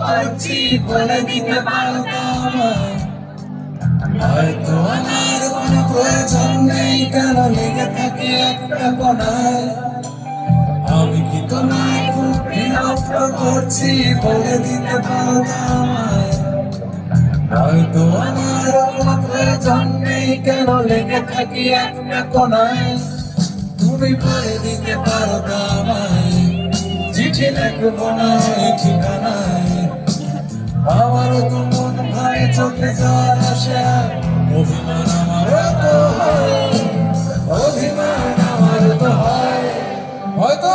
করছি বলে দিতে পারো তো আমায়? হয়তো আমার কোনো প্রয়োজন নেই, কেন লেগে থাকে একটা কোনায় করছি, বলে দিতে পারো তো হয়তো আমার প্রয়োজন কেন লেগে থাকি একটা কোনায়? তুমি বলে দিতে পারো তো আমায়। চিঠি লিখব না ঠিকানায়। আমারও তো মন ভাই, চোখে জল আসে। অভিমান তো হয়। অভিমান আমার তো হয়। হয়তো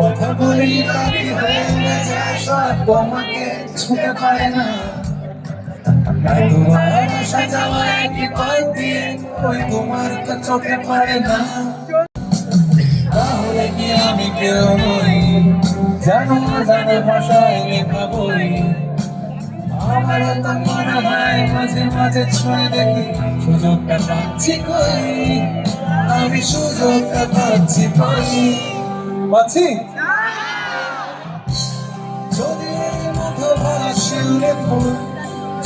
কথা বলি বাকি হয়ে যায় সব তোমাকে ছুঁতে পারে না। ভালোবাসা যাওয়া একই পথ ওই তোমার তো চোখে পড়ে না। তাহলে কি আমি জানো জানো ভাষায় লেখা বই আমার তো মনে হয় মাঝে মাঝে ছুঁয়ে দেখি, সুযোগটা পাচ্ছি কই? আমি সুযোগটা পাচ্ছি কই? পাচ্ছি? যদি মতো ভরা শিউরে ফুল,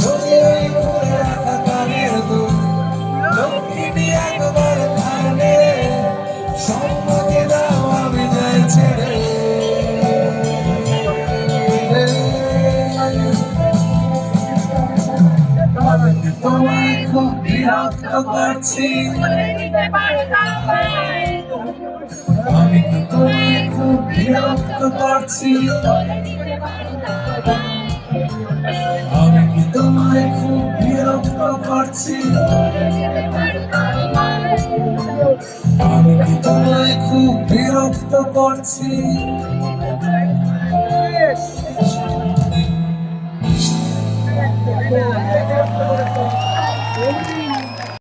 যদি ফুলে রাখা কানের দুল, লক্ষ্মীটি একবার ধানে সম্মতি দাও আমি যাই ছেড়ে। তোমায় খুব বিরক্ত করছি। আমি তো তোমায় খুব বিরক্ত করছি? আমি কি তোমায় খুব বিরক্ত করছি? আমি কি তোমায় খুব বিরক্ত করছি?